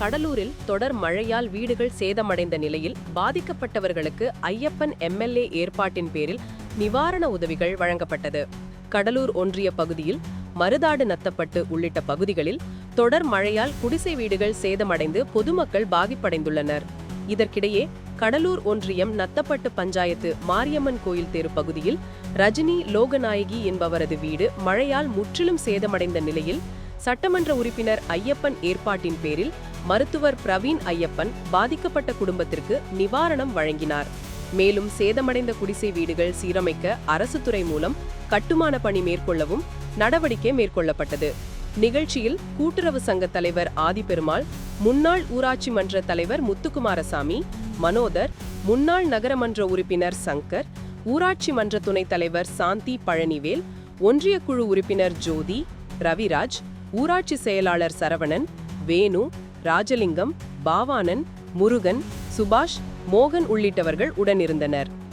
கடலூரில் தொடர் மழையால் வீடுகள் சேதமடைந்த நிலையில் பாதிக்கப்பட்டவர்களுக்கு ஐயப்பன் எம்எல்ஏ ஏற்பாட்டின் பேரில் நிவாரண உதவிகள் வழங்கப்பட்டது. கடலூர் ஒன்றிய பகுதியில் மருதாடு நத்தப்பட்டு உள்ளிட்ட பகுதிகளில் தொடர் மழையால் குடிசை வீடுகள் சேதமடைந்து பொதுமக்கள் பாதிப்படைந்துள்ளனர். இதற்கிடையே கடலூர் ஒன்றியம் நத்தப்பட்டு பஞ்சாயத்து மாரியம்மன் கோயில் தெரு பகுதியில் ரஜினி லோகநாயகி என்பவரது வீடு மழையால் முற்றிலும் சேதமடைந்த நிலையில் சட்டமன்ற உறுப்பினர் ஐயப்பன் ஏற்பாட்டின் பேரில் மருத்துவர் பிரவீன் ஐயப்பன் பாதிக்கப்பட்ட குடும்பத்திற்கு நிவாரணம் வழங்கினார். மேலும் சேதமடைந்த குடிசை வீடுகள் சீரமைக்க அரசு துறை மூலம் கட்டுமான பணி மேற்கொள்ளவும் நடவடிக்கை மேற்கொள்ளப்பட்டது. நிகழ்ச்சியில் கூட்டுறவு சங்க தலைவர் ஆதிபெருமாள் முன்னாள் ஊராட்சி மன்ற தலைவர் முத்துக்குமாரசாமி மனோதர் முன்னாள் நகரமன்ற உறுப்பினர் சங்கர் ஊராட்சி மன்ற துணைத் தலைவர் சாந்தி பழனிவேல் ஒன்றிய குழு உறுப்பினர் ஜோதி ரவிராஜ் ஊராட்சி செயலாளர் சரவணன் வேணு ராஜலிங்கம் பாவானன் முருகன் சுபாஷ் மோகன் உள்ளிட்டவர்கள் உடனிருந்தனர்.